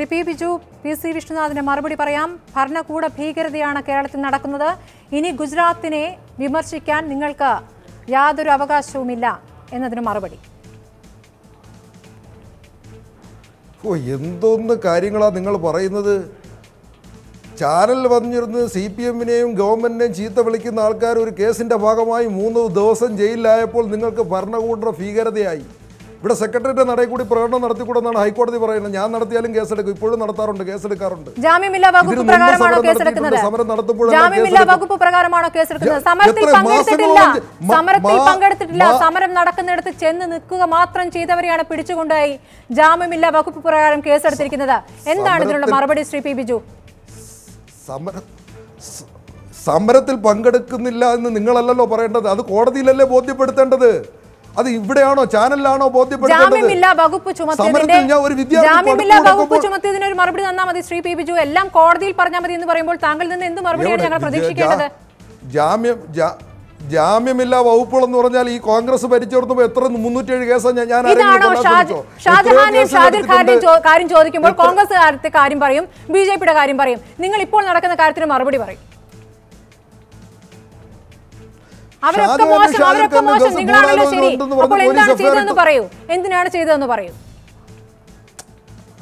Shri P Biju P C വിഷ്ണുനാഥിന് മറുപടി പറയാം. ഭരണകൂട ഭീകരതയാണ് കേരളത്തിൽ നടക്കുന്നത്. ഇനി ഗുജറാത്തിനെ വിമർശിക്കാൻ നിങ്ങൾക്ക് യാതൊരു അവകാശവുമില്ല എന്നതിന് മറുപടി. ഓ എന്തോന്ന് കാര്യങ്ങളാണ് നിങ്ങൾ പറയുന്നത്? ചാനൽ വന്നിരുന്ന് സി പി എമ്മിനെയും ഗവൺമെന്റിനെയും ചീത്ത വിളിക്കുന്ന ആൾക്കാർ ഒരു കേസിന്റെ ഭാഗമായി മൂന്ന് ദിവസം ജയിലിലായപ്പോൾ നിങ്ങൾക്ക് ഭരണകൂട ഭീകരതയായി. ഇവിടെ സെക്രട്ടറിയുടെ നടയിൽ കൂടി പ്രകടനം നടത്തിക്കൂടെന്നാണ് ഹൈക്കോടതി പറയുന്നത്. ഞാൻ നടത്തിയാലും കേസെടുക്കും. ഇപ്പോഴും നടത്താറുണ്ട്. കേസെടുക്കാറുണ്ട്. ജാമ്യമില്ലാ വകുപ്പ് പ്രകാരമാണോ സമരം കേസെടുക്കുന്നത്. സമരം നടത്തുമ്പോഴെല്ലാം ജാമ്യമില്ലാ വകുപ്പ് പ്രകാരമാണോ കേസെടുക്കുന്നത്? സമരത്തിൽ പങ്കെടുത്തിട്ടില്ല. സമരത്തിൽ പങ്കെടുത്തിട്ടില്ല. സമരം നടക്കുന്നിടത്ത് ചെന്ന് നിൽക്കുക മാത്രം ചെയ്തവരെയാണ് പിടിച്ചുകൊണ്ടായി ജാമ്യമില്ലാ വകുപ്പ് പ്രകാരം കേസെടുത്തിരിക്കുന്നത്. എന്താണ് ഇതിനുള്ള മറുപടി ശ്രീ പി ബിജു? സമരം സമരത്തിൽ പങ്കെടുക്കുന്നില്ല എന്ന് നിങ്ങളല്ലല്ലോ പറയേണ്ടത്. അത് കോടതിയിലല്ലേ ബോധ്യപ്പെടുത്തേണ്ടത്? അത് ഇവിടെയാണോ ചാനലിലാണോ ബോധ്യപ്പെടുന്നത് ഒരു മറുപടി തന്നാൽ മതി ശ്രീ പി ബിജു. എല്ലാം കോടതിയിൽ പറഞ്ഞാൽ മതി എന്ന് പറയുമ്പോൾ താങ്കളിൽ നിന്ന് എന്ത് മറുപടിയാണ് ഞങ്ങൾ പ്രതീക്ഷിക്കേണ്ടത്? ജാമ്യം ജാമ്യമില്ലാ വകുപ്പുകൾ എന്ന് പറഞ്ഞാൽ ഈ കോൺഗ്രസ് ഭരിച്ചെടുത്തപ്പോ എത്ര മുന്നൂറ്റേഴ് കേസാണ് ഞാൻ കാര്യം ചോദിക്കുമ്പോൾ കോൺഗ്രസ് കാര്യം പറയും ബി ജെ പിയുടെ കാര്യം പറയും. നിങ്ങൾ ഇപ്പോൾ നടക്കുന്ന കാര്യത്തിന് മറുപടി പറയും. അവരൊക്കെ മോശം അവരൊക്കെ മോശം. നിങ്ങളാണല്ലോ ശരി. അപ്പോൾ പോലീസ് എന്താണ് എഫ്ഐആർ ചെയ്തതെന്ന് പറയൂ? എന്തിനാണ് ചെയ്തതെന്ന് പറയൂ?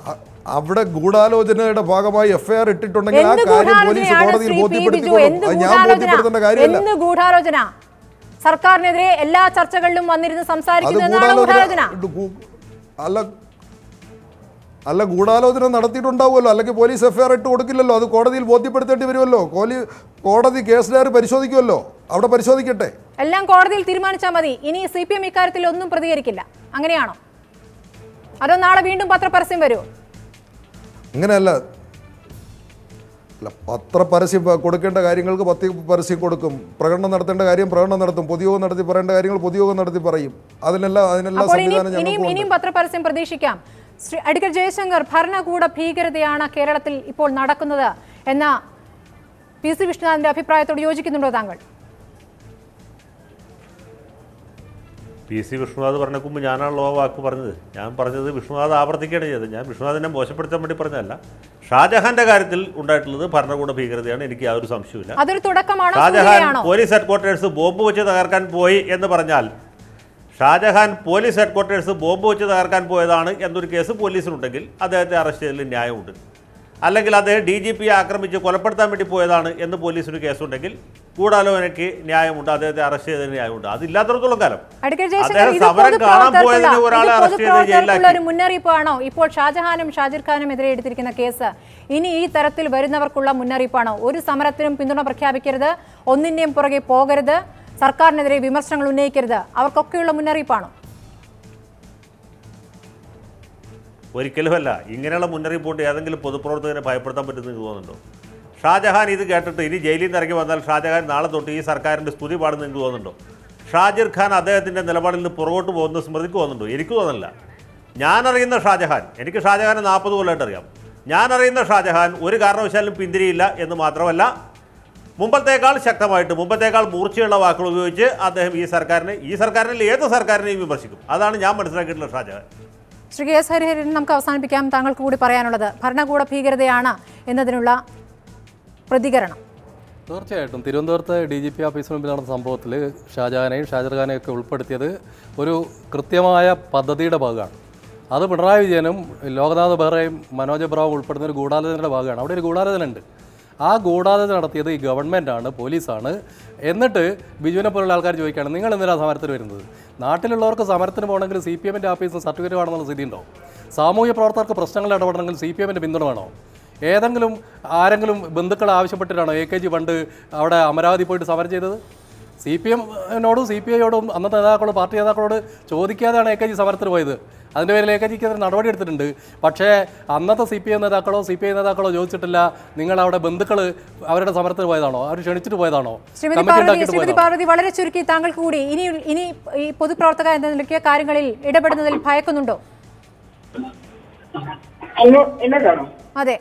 അ- അവിടെ ഗൂഢാലോചനയുടെ ഭാഗമായി എഫ്ഐആർ ഇട്ടിട്ടുണ്ടെങ്കിൽ ആ കാര്യം പോലീസ് കോടതിയിൽ ബോധ്യപ്പെടുത്തിക്കൊള്ളും ഞാൻ ഗൂഢാലോചന? ബോധ്യപ്പെടുത്തേണ്ട കാര്യമല്ല. ഗൂഢാലോചന? സർക്കാരിനെതിരെ എല്ലാ ചർച്ചകളിലും വന്നിരുന്ന് സംസാരിക്കുന്ന അല്ല അല്ല ഗൂഢാലോചന നടത്തിയിട്ടുണ്ടാവുമല്ലോ. അല്ലെങ്കിൽ പോലീസ് എഫ്ഐആർ ഇട്ട് കൊടുക്കില്ലല്ലോ. അത് കോടതിയിൽ ബോധ്യപ്പെടുത്തേണ്ടി വരുമല്ലോ. കോടതി കേസ് ഡയറി പരിശോധിക്കുമല്ലോ. അവിടെ പരിശോധിക്കട്ടെ. എല്ലാം കോടതിയിൽ തീരുമാനിച്ചാൽ മതി. ഇനി സി പി എം ഇക്കാര്യത്തിൽ ഒന്നും പ്രതികരിക്കില്ല. അങ്ങനെയാണോ? അതോ നാളെ വീണ്ടും പത്രപരസ്യം വരുമോ അങ്ങനെയല്ല അല്ല പത്രപരസ്യം കൊടുക്കേണ്ട കാര്യങ്ങൾക്ക് പത്ത് പരസ്യം കൊടുക്കും. പ്രകടനം നടത്തേണ്ട കാര്യം പ്രകടനം നടത്തും. പൊതുയോഗം നടത്തി പറയേണ്ട കാര്യങ്ങൾ പൊതുയോഗം നടത്തി പറയും. അതിനെല്ലാം അതിനെല്ലാം സംവിധാനം ഇനിയും ഇനിയും പത്രപരസ്യം പ്രതീക്ഷിക്കാം. ശ്രീ അഡ്വക്കേറ്റ് ജയശങ്കർ ഭരണകൂട ഭീകരതയാണ് കേരളത്തിൽ ഇപ്പോൾ നടക്കുന്നത് എന്ന പി സി വിഷ്ണുനാഥിന്റെ അഭിപ്രായത്തോട് യോജിക്കുന്നുണ്ടോ താങ്കൾ? പി സി വിഷ്ണുനാഥ് പറഞ്ഞ മുമ്പ് ഞാനാണല്ലോ ആ വാക്ക് പറഞ്ഞത്. ഞാൻ പറഞ്ഞത് വിഷ്ണുനാഥ് ആവർത്തിക്കുകയാണ് ചെയ്തത്. ഞാൻ വിഷ്ണുനാഥിനെ മോശപ്പെടുത്താൻ വേണ്ടി പറഞ്ഞതല്ല. ഷാജഹാന്റെ കാര്യത്തിൽ ഉണ്ടായിട്ടുള്ളത് ഭരണകൂട ഭീകരതയാണ്. എനിക്ക് ആ ഒരു സംശയമില്ല അതൊരു തുടക്കമാണോ? ഷാജഹാൻ പോലീസ് ഹെഡ്ക്വാർട്ടേഴ്സ് ബോംബ് വെച്ച് തകർക്കാൻ പോയി എന്ന് പറഞ്ഞാൽ ഷാജഹാൻ പോലീസ് ഹെഡ്ക്വാർട്ടേഴ്സ് ബോംബ് വെച്ച് തകർക്കാൻ പോയതാണ് എന്നൊരു കേസ് പോലീസിനുണ്ടെങ്കിൽ അദ്ദേഹത്തെ അറസ്റ്റ് ചെയ്തതിൽ ന്യായമുണ്ട്. അല്ലെങ്കിൽ അദ്ദേഹം ഡി ജി പിയെ ആക്രമിച്ച് കൊലപ്പെടുത്താൻ വേണ്ടി പോയതാണ് എന്ന് പോലീസിന് കേസുണ്ടെങ്കിൽ ഗൂഢാലോചനയ്ക്ക് ന്യായമുണ്ട് അദ്ദേഹത്തെ അറസ്റ്റ് ചെയ്തതിന് ന്യായമുണ്ട്. അതില്ലാത്തടത്തോളം കാലം. ഒരു മുന്നറിയിപ്പാണോ? ഇപ്പോൾ ഷാജഹാനും ഷാജിർ ഖാനും എതിരെ എടുത്തിരിക്കുന്ന കേസ്. ഇനി ഈ തരത്തിൽ വരുന്നവർക്കുള്ള മുന്നറിയിപ്പാണോ? ഒരു സമരത്തിനും പിന്തുണ പ്രഖ്യാപിക്കരുത്. ഒന്നിന്റെയും പുറകെ പോകരുത്. സർക്കാരിനെതിരെ വിമർശനങ്ങൾ ഉന്നയിക്കരുത്. അവർക്കൊക്കെയുള്ള മുന്നറിയിപ്പാണോ? ഒരിക്കലുമല്ല. ഇങ്ങനെയുള്ള മുന്നറിയിപ്പ് കൊണ്ട് ഏതെങ്കിലും പൊതുപ്രവർത്തകരെ ഭയപ്പെടുത്താൻ പറ്റുമെന്ന് തോന്നുന്നുണ്ടോ? ഷാജഹാൻ ഇത് കേട്ടിട്ട് ഇനി ജയിലിൽ നിന്ന് ഇറങ്ങി വന്നാൽ ഷാജഹാൻ നാളെ തൊട്ട് ഈ സർക്കാരിന്റെ സ്തുതി പാടുന്ന എനിക്ക് തോന്നുന്നുണ്ടോ? ഷാജിർ ഖാൻ അദ്ദേഹത്തിന്റെ നിലപാടിൽ നിന്ന് പുറകോട്ട് പോകുന്ന സ്മൃതിക്ക് തോന്നുന്നുണ്ടോ? എനിക്ക് തോന്നുന്നില്ല. ഞാനറിയുന്ന ഷാജഹാൻ എനിക്ക് ഷാജഹാനെ നാൽപ്പത് കൊല്ലമായിട്ട് അറിയാം. ഞാനറിയുന്ന ഷാജഹാൻ ഒരു കാരണവശാലും പിന്തിരിയില്ല എന്ന് മാത്രമല്ല മുമ്പത്തേക്കാൾ ശക്തമായിട്ട് മുമ്പത്തേക്കാൾ മൂർച്ചയുള്ള വാക്കുകൾ ഉപയോഗിച്ച് അദ്ദേഹം ഈ സർക്കാരിനെ ഈ സർക്കാരിനെ ഏത് സർക്കാരിനെയും വിമർശിക്കും. അതാണ് ഞാൻ മനസ്സിലാക്കിയിട്ടുള്ള ഷാജഹാൻ. ശ്രീ എസ് ഹരിഹരൻ നമുക്ക് അവസാനിപ്പിക്കാം. താങ്കൾക്ക് കൂടി പറയാനുള്ളത് ഭരണകൂട ഭീകരതയാണ് എന്നതിനുള്ള പ്രതികരണം. തീർച്ചയായിട്ടും. തിരുവനന്തപുരത്ത് ഡി ജി പി ഓഫീസിന് മുമ്പിൽ നടന്ന സംഭവത്തിൽ ഷാജഹാനെയും ഷാജർഖാനെയും ഒക്കെ ഉൾപ്പെടുത്തിയത് ഒരു കൃത്യമായ പദ്ധതിയുടെ ഭാഗമാണ്. അത് പിണറായി വിജയനും ലോകനാഥ് ബെഹ്റയും മനോജ് ബ്രാവും ഉൾപ്പെടുന്ന ഒരു ഗൂഢാലോചനയുടെ ഭാഗമാണ്. അവിടെ ഒരു ഗൂഢാലോചന ഉണ്ട് ആ ഗൂഢാലോചന നടത്തിയത് ഈ ഗവൺമെന്റാണ് പോലീസാണ്. എന്നിട്ട് ബിജുവിനെ പോലുള്ള ആൾക്കാർ ചോദിക്കുകയാണ് നിങ്ങൾ എന്തിനാണ് സമരത്തിന് വരുന്നത്? നാട്ടിലുള്ളവർക്ക് സമരത്തിന് പോകണമെങ്കിൽ സി പി എമ്മിന്റെ ഓഫീസിൽ സർട്ടിഫിക്കറ്റ് വേണമെന്നുള്ള സ്ഥിതി ഉണ്ടോ സാമൂഹ്യ പ്രവർത്തകർക്ക് പ്രശ്നങ്ങൾ ഇടപെടണമെങ്കിൽ സി പി എമ്മിന്റെ പിന്തുണ വേണോ? ഏതെങ്കിലും ആരെങ്കിലും ബന്ധുക്കൾ ആവശ്യപ്പെട്ടിട്ടാണോ എ കെ ജി പണ്ട് അവിടെ അമരാവതി പോയിട്ട് സമരം ചെയ്തത്? സി പി എമ്മിനോടും സി പി ഐയോടും അന്നത്തെ നേതാക്കളോട് പാർട്ടി നേതാക്കളോട് ചോദിക്കാതെയാണ് എ കെ ജി സമരത്തിന് പോയത്. അതിന്റെ പേരിൽ എ കെ ജിക്ക് എതിരെ നടപടി എടുത്തിട്ടുണ്ട്. പക്ഷേ അന്നത്തെ സി പി എം നേതാക്കളോ സി പി ഐ നേതാക്കളോ ചോദിച്ചിട്ടില്ല. നിങ്ങൾ അവിടെ ബന്ധുക്കൾ അവരുടെ സമരത്തിന് പോയതാണോ? അവർ ക്ഷണിച്ചിട്ട് പോയതാണോ? ശ്രീമതി പാർവതി ഉണ്ടാക്കിയിട്ട് ശ്രീമതി പാർവതി വളരെ ചുരുക്കി താങ്കൾക്ക് കൂടി ഇനി ഇനി ഈ പൊതുപ്രവർത്തക എന്ന നിലയ്ക്ക് കാര്യങ്ങളിൽ ഇടപെടുന്നതിൽ ഭയക്കുന്നുണ്ടോ? അതെ.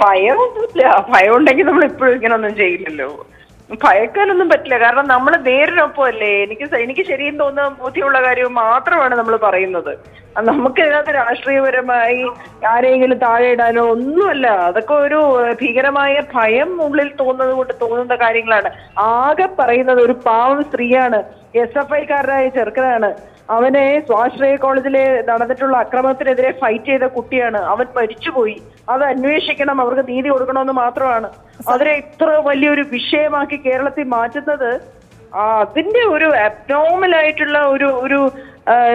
ഭയമൊന്നുമില്ല ഭയം ഉണ്ടെങ്കിൽ നമ്മൾ ഇപ്പോഴും ഇങ്ങനെ ഒന്നും ചെയ്യില്ലല്ലോ. ഭയക്കാനൊന്നും പറ്റില്ല. കാരണം നമ്മൾ നേരിനൊപ്പമല്ലേ എനിക്ക് സ- എനിക്ക് ശരിയും തോന്നുന്ന ബോധ്യമുള്ള കാര്യം മാത്രമാണ് നമ്മൾ പറയുന്നത്. നമുക്ക് ഇതിനകത്ത് രാഷ്ട്രീയപരമായി ആരെങ്കിലും താഴെ ഇടാനോ ഒന്നുമല്ല. അതൊക്കെ ഒരു ഭീകരമായ ഭയം ഉള്ളിൽ തോന്നുന്നത് കൊണ്ട് തോന്നുന്ന കാര്യങ്ങളാണ്. ആകെ പറയുന്നത് ഒരു പാവം സ്ത്രീയാണ്. എസ് എഫ് ഐക്കാരനായ ചെറുക്കനാണ്. അവനെ സ്വാശ്രയ കോളേജിലെ നടന്നിട്ടുള്ള അക്രമത്തിനെതിരെ ഫൈറ്റ് ചെയ്ത കുട്ടിയാണ്. അവൻ മരിച്ചുപോയി. അത് അന്വേഷിക്കണം അവർക്ക് നീതി കൊടുക്കണമെന്ന് മാത്രമാണ്. അവരെ ഇത്ര വലിയൊരു വിഷയമാക്കി കേരളത്തിൽ മാറ്റുന്നത് അതിന്റെ ഒരു അബ്നോമൽ ആയിട്ടുള്ള ഒരു ഒരു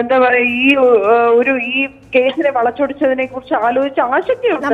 എന്താ പറയാ ഈ ഒരു ഈ കേസിനെ വളച്ചൊടിച്ചതിനെ കുറിച്ച് ആലോചിച്ച് ആശങ്കയുണ്ട്.